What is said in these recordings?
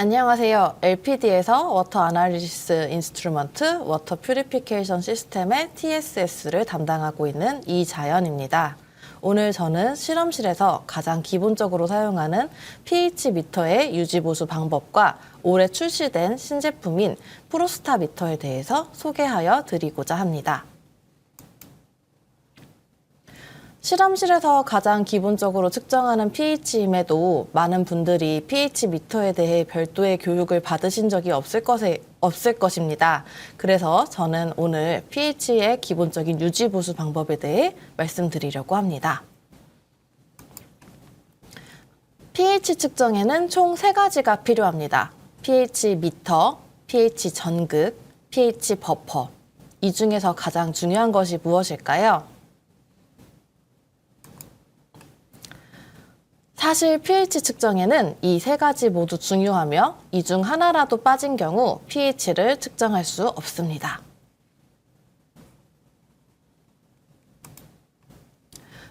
안녕하세요. LPD에서 워터 아나리시스 인스트루먼트 워터 퓨리피케이션 시스템의 TSS를 담당하고 있는 이자연입니다. 오늘 저는 실험실에서 가장 기본적으로 사용하는 pH 미터의 유지 보수 방법과 올해 출시된 신제품인 프로스타 미터에 대해서 소개하여 드리고자 합니다. 실험실에서 가장 기본적으로 측정하는 pH임에도 많은 분들이 pH 미터에 대해 별도의 교육을 받으신 적이 없을 것에 없을 것입니다. 그래서 저는 오늘 pH의 기본적인 유지 보수 방법에 대해 말씀드리려고 합니다. pH 측정에는 총 세 가지가 필요합니다. pH 미터, pH 전극, pH 버퍼. 이 중에서 가장 중요한 것이 무엇일까요? 사실 pH 측정에는 이 세 가지 모두 중요하며 이 중 하나라도 빠진 경우 pH를 측정할 수 없습니다.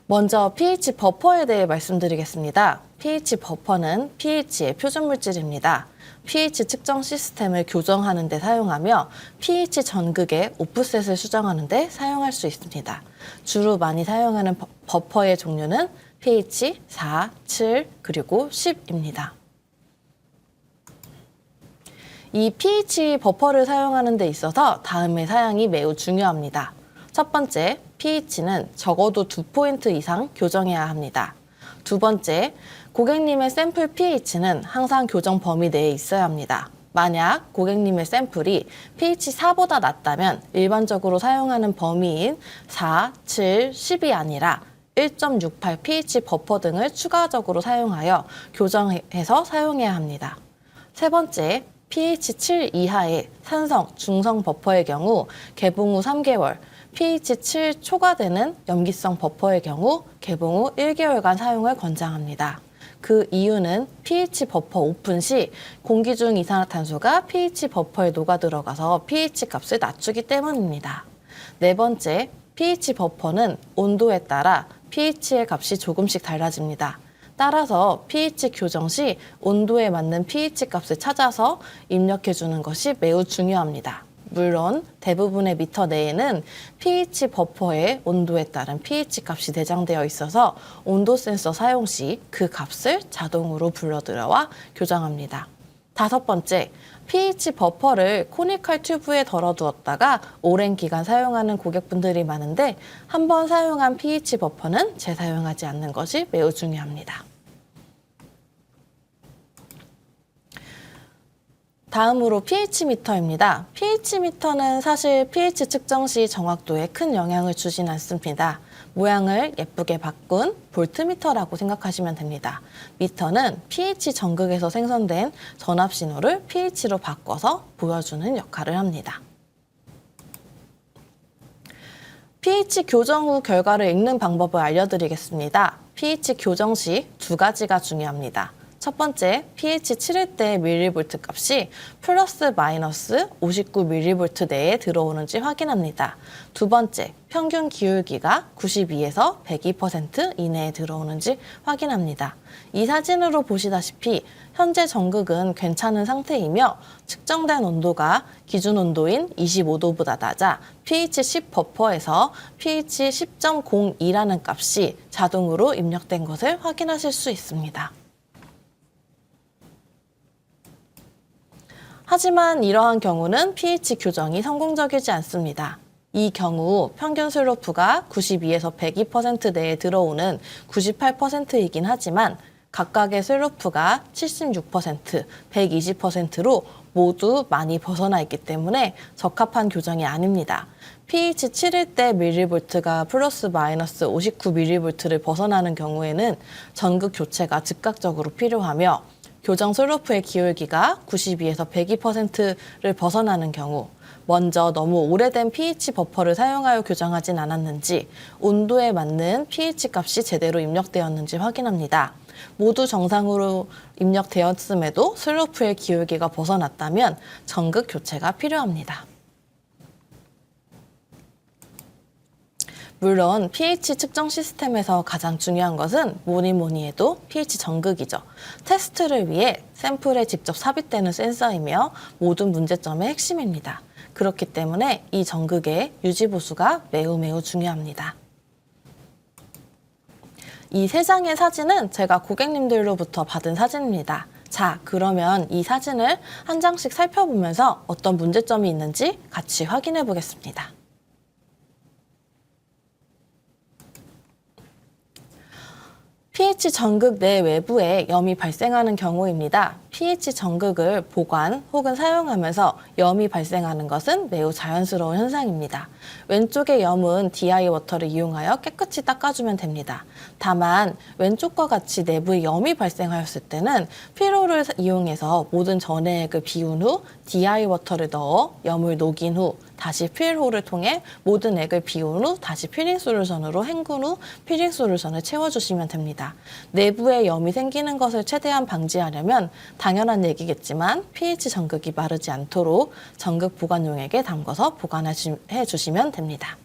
먼저 pH 버퍼에 대해 말씀드리겠습니다. pH 버퍼는 pH의 표준 물질입니다. pH 측정 시스템을 교정하는 데 사용하며 pH 전극의 오프셋을 수정하는 데 사용할 수 있습니다. 주로 많이 사용하는 버- 버퍼의 종류는 pH 4, 7, 그리고 10입니다. 이 pH 버퍼를 사용하는 데 있어서 다음의 사양이 매우 중요합니다. 첫 번째, pH는 적어도 두 포인트 이상 교정해야 합니다. 두 번째, 고객님의 샘플 pH는 항상 교정 범위 내에 있어야 합니다. 만약 고객님의 샘플이 pH 4보다 낮다면 일반적으로 사용하는 범위인 4, 7, 10이 아니라 1.68 pH 버퍼 등을 추가적으로 사용하여 교정해서 사용해야 합니다. 세 번째, pH 7 이하의 산성, 중성 버퍼의 경우 개봉 후 3개월, pH 7 초과되는 염기성 버퍼의 경우 개봉 후 1개월간 사용을 권장합니다. 그 이유는 pH 버퍼 오픈 시 공기 중 이산화탄소가 pH 버퍼에 녹아 들어가서 pH 값을 낮추기 때문입니다. 네 번째, pH 버퍼는 온도에 따라 pH의 값이 조금씩 달라집니다. 따라서 pH 교정 시 온도에 맞는 pH 값을 찾아서 입력해 주는 것이 매우 중요합니다. 물론 대부분의 미터 내에는 pH 버퍼의 온도에 따른 pH 값이 내장되어 있어서 온도 센서 사용 시 그 값을 자동으로 불러들여와 교정합니다. 다섯 번째, pH 버퍼를 코니컬 튜브에 덜어두었다가 오랜 기간 사용하는 고객분들이 많은데 한 번 사용한 pH 버퍼는 재사용하지 않는 것이 매우 중요합니다. 다음으로 pH 미터입니다. pH 미터는 사실 pH 측정 시 정확도에 큰 영향을 주진 않습니다. 모양을 예쁘게 바꾼 볼트미터라고 생각하시면 됩니다. 미터는 pH 전극에서 생성된 전압 신호를 pH로 바꿔서 보여주는 역할을 합니다. pH 교정 후 결과를 읽는 방법을 알려드리겠습니다. pH 교정 시 두 가지가 중요합니다. 첫 번째, pH 7일 때 밀리볼트 값이 플러스 마이너스 59 밀리볼트 내에 들어오는지 확인합니다. 두 번째, 평균 기울기가 92에서 102% 이내에 들어오는지 확인합니다. 이 사진으로 보시다시피 현재 전극은 괜찮은 상태이며 측정된 온도가 기준 온도인 25도보다 낮아 pH 10 버퍼에서 pH 10.02라는 값이 자동으로 입력된 것을 확인하실 수 있습니다. 하지만 이러한 경우는 pH 교정이 성공적이지 않습니다. 이 경우 평균 슬로프가 92에서 102% 내에 들어오는 98%이긴 하지만 각각의 슬로프가 76%, 120%로 모두 많이 벗어나 있기 때문에 적합한 교정이 아닙니다. pH 7일 때 밀리볼트가 플러스 마이너스 59 밀리볼트를 벗어나는 경우에는 전극 교체가 즉각적으로 필요하며 교정 슬로프의 기울기가 92에서 102%를 벗어나는 경우 먼저 너무 오래된 pH 버퍼를 사용하여 교정하진 않았는지 온도에 맞는 pH 값이 제대로 입력되었는지 확인합니다. 모두 정상으로 입력되었음에도 슬로프의 기울기가 벗어났다면 전극 교체가 필요합니다. 물론 pH 측정 시스템에서 가장 중요한 것은 뭐니 뭐니 해도 pH 정극이죠. 테스트를 위해 샘플에 직접 삽입되는 센서이며 모든 문제점의 핵심입니다. 그렇기 때문에 이 정극의 유지 보수가 매우 매우 중요합니다. 이 세 장의 사진은 제가 고객님들로부터 받은 사진입니다. 자, 그러면 이 사진을 한 장씩 살펴보면서 어떤 문제점이 있는지 같이 확인해 보겠습니다. pH 전극 내 외부에 염이 발생하는 경우입니다. pH 전극을 보관 혹은 사용하면서 염이 발생하는 것은 매우 자연스러운 현상입니다. 왼쪽의 염은 DI 워터를 이용하여 깨끗이 닦아주면 됩니다. 다만 왼쪽과 같이 내부에 염이 발생하였을 때는 피로를 이용해서 모든 전해액을 비운 후 DI 워터를 넣어 염을 녹인 후 다시 필호를 통해 모든 액을 비운 후 다시 필링 솔루션으로 헹군 후 필링 솔루션을 채워주시면 됩니다. 내부에 염이 생기는 것을 최대한 방지하려면 당연한 얘기겠지만 pH 전극이 마르지 않도록 전극 보관용액에 담궈서 보관해 주시면 됩니다.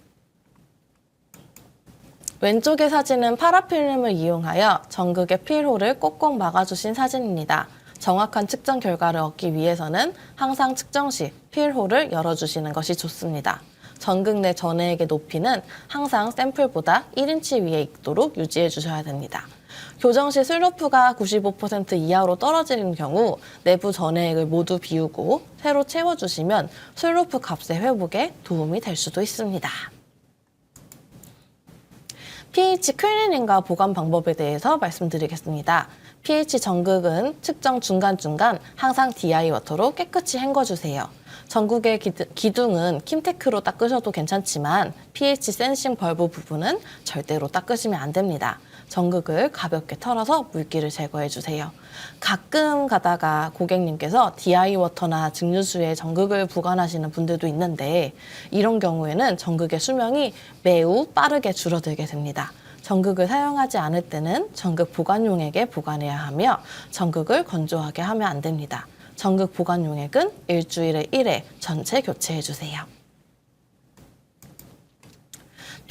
왼쪽의 사진은 파라필름을 이용하여 전극의 필호를 꼭꼭 막아주신 사진입니다. 정확한 측정 결과를 얻기 위해서는 항상 측정 시 필호를 열어주시는 것이 좋습니다. 전극 내 전해액의 높이는 항상 샘플보다 1인치 위에 있도록 유지해 주셔야 됩니다. 교정 시 슬로프가 95% 이하로 떨어지는 경우 내부 전해액을 모두 비우고 새로 채워주시면 슬로프 값의 회복에 도움이 될 수도 있습니다. pH 클리닝과 보관 방법에 대해서 말씀드리겠습니다. pH 전극은 측정 중간중간 항상 DI 워터로 깨끗이 헹궈주세요. 전국의 기둥은 킴테크로 닦으셔도 괜찮지만 pH 센싱 벌브 부분은 절대로 닦으시면 안 됩니다. 전극을 가볍게 털어서 물기를 제거해 주세요. 가끔 가다가 고객님께서 DI 워터나 증류수에 전극을 보관하시는 분들도 있는데 이런 경우에는 전극의 수명이 매우 빠르게 줄어들게 됩니다. 전극을 사용하지 않을 때는 전극 보관용액에 보관해야 하며 전극을 건조하게 하면 안 됩니다. 전극 보관 용액은 일주일에 1회 전체 교체해 주세요.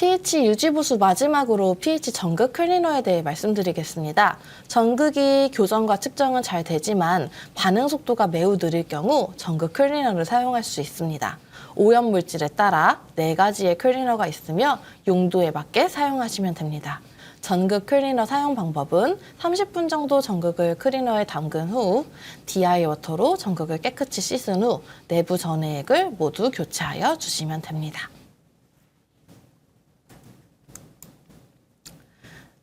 pH 유지보수 마지막으로 pH 전극 클리너에 대해 말씀드리겠습니다. 전극이 교정과 측정은 잘 되지만 반응 속도가 매우 느릴 경우 전극 클리너를 사용할 수 있습니다. 오염 물질에 따라 네 가지의 클리너가 있으며 용도에 맞게 사용하시면 됩니다. 전극 클리너 사용 방법은 30분 정도 전극을 클리너에 담근 후 DI 워터로 전극을 깨끗이 씻은 후 내부 전해액을 모두 교체하여 주시면 됩니다.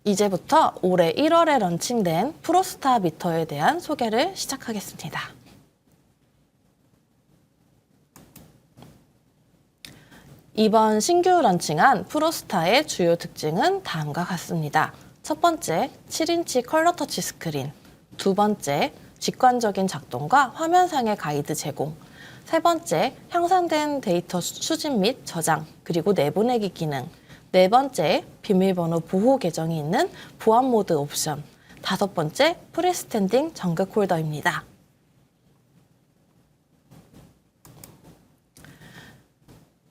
이제부터 올해 1월에 런칭된 프로스타 미터에 대한 소개를 시작하겠습니다. 이번 신규 런칭한 프로스타의 주요 특징은 다음과 같습니다. 첫 번째, 7인치 컬러 터치 스크린. 두 번째, 직관적인 작동과 화면상의 가이드 제공. 세 번째, 향상된 데이터 수집 및 저장, 그리고 내보내기 기능. 네 번째, 비밀번호 보호 계정이 있는 보안 모드 옵션. 다섯 번째, 프리스탠딩 전극 홀더입니다.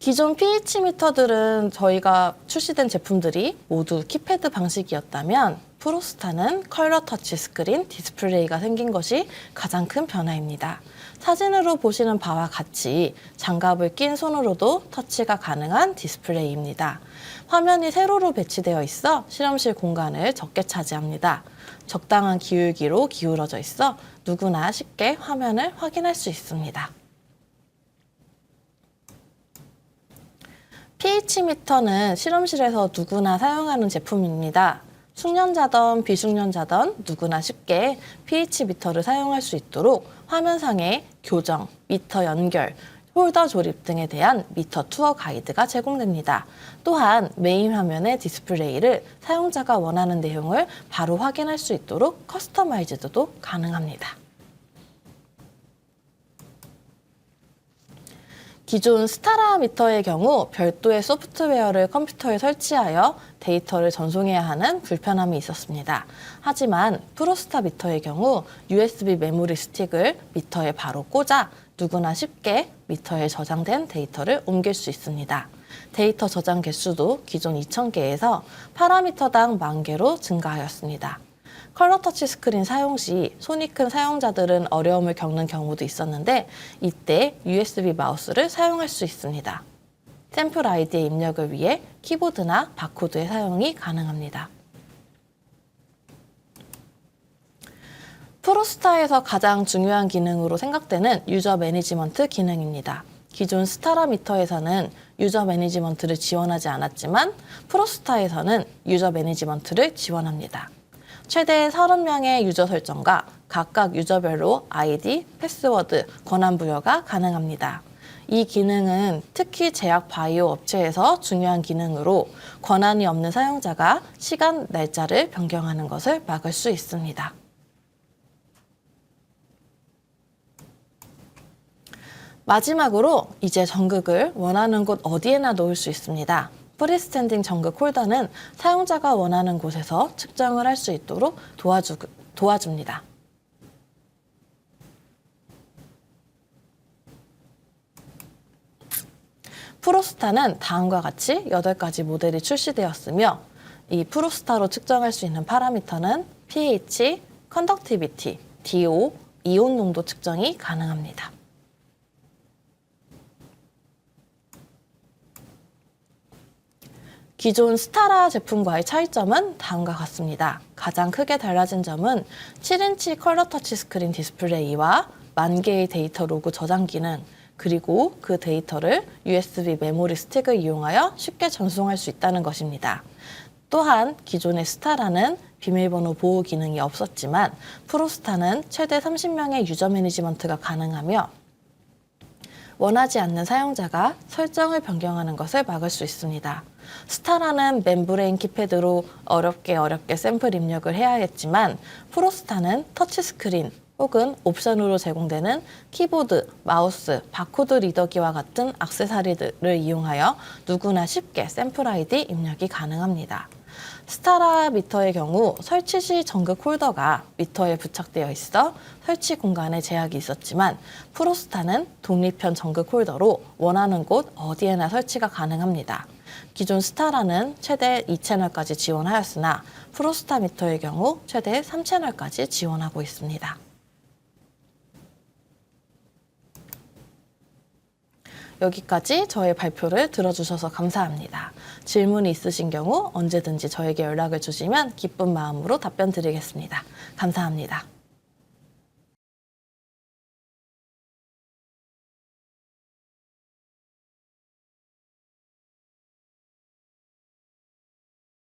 기존 pH 미터들은 저희가 출시된 제품들이 모두 키패드 방식이었다면 프로스타는 컬러 터치 스크린 디스플레이가 생긴 것이 가장 큰 변화입니다. 사진으로 보시는 바와 같이 장갑을 낀 손으로도 터치가 가능한 디스플레이입니다. 화면이 세로로 배치되어 있어 실험실 공간을 적게 차지합니다. 적당한 기울기로 기울어져 있어 누구나 쉽게 화면을 확인할 수 있습니다. pH 미터는 실험실에서 누구나 사용하는 제품입니다. 숙련자든 비숙련자든 누구나 쉽게 pH 미터를 사용할 수 있도록 화면상에 교정, 미터 연결, 홀더 조립 등에 대한 미터 투어 가이드가 제공됩니다. 또한 메인 화면의 디스플레이를 사용자가 원하는 내용을 바로 확인할 수 있도록 커스터마이즈도 가능합니다. 기존 스타라 미터의 경우 별도의 소프트웨어를 컴퓨터에 설치하여 데이터를 전송해야 하는 불편함이 있었습니다. 하지만 프로스타 미터의 경우 USB 메모리 스틱을 미터에 바로 꽂아 누구나 쉽게 미터에 저장된 데이터를 옮길 수 있습니다. 데이터 저장 개수도 기존 2,000개에서 파라미터당 만 개로 증가하였습니다. 컬러 터치 스크린 사용 시 손이 큰 사용자들은 어려움을 겪는 경우도 있었는데 이때 USB 마우스를 사용할 수 있습니다. 샘플 아이디의 입력을 위해 키보드나 바코드의 사용이 가능합니다. 프로스타에서 가장 중요한 기능으로 생각되는 유저 매니지먼트 기능입니다. 기존 스타라 미터에서는 유저 매니지먼트를 지원하지 않았지만 프로스타에서는 유저 매니지먼트를 지원합니다. 최대 30명의 유저 설정과 각각 유저별로 아이디, 패스워드, 권한 부여가 가능합니다. 이 기능은 특히 제약 바이오 업체에서 중요한 기능으로 권한이 없는 사용자가 시간, 날짜를 변경하는 것을 막을 수 있습니다. 마지막으로 이제 전극을 원하는 곳 어디에나 놓을 수 있습니다. 프리스탠딩 전극 홀더는 사용자가 원하는 곳에서 측정을 할 수 있도록 도와주, 도와줍니다. 프로스타는 다음과 같이 8가지 모델이 출시되었으며 이 프로스타로 측정할 수 있는 파라미터는 pH, 컨덕티비티, DO, 이온 농도 측정이 가능합니다. 기존 스타라 제품과의 차이점은 다음과 같습니다. 가장 크게 달라진 점은 7인치 컬러 터치 스크린 디스플레이와 만 개의 데이터 로그 저장 기능, 그리고 그 데이터를 USB 메모리 스틱을 이용하여 쉽게 전송할 수 있다는 것입니다. 또한 기존의 스타라는 비밀번호 보호 기능이 없었지만 프로스타는 최대 30명의 유저 매니지먼트가 가능하며 원하지 않는 사용자가 설정을 변경하는 것을 막을 수 있습니다. 스타라는 멤브레인 키패드로 어렵게 어렵게 샘플 입력을 해야 했지만 프로스타는 터치스크린 혹은 옵션으로 제공되는 키보드, 마우스, 바코드 리더기와 같은 악세사리들을 이용하여 누구나 쉽게 샘플 아이디 입력이 가능합니다. 스타라 미터의 경우 설치 시 전극 홀더가 미터에 부착되어 있어 설치 공간에 제약이 있었지만 프로스타는 독립형 전극 홀더로 원하는 곳 어디에나 설치가 가능합니다. 기존 스타라는 최대 2채널까지 지원하였으나 프로스타 미터의 경우 최대 3채널까지 지원하고 있습니다. 여기까지 저의 발표를 들어주셔서 감사합니다. 질문이 있으신 경우 언제든지 저에게 연락을 주시면 기쁜 마음으로 답변 드리겠습니다. 감사합니다.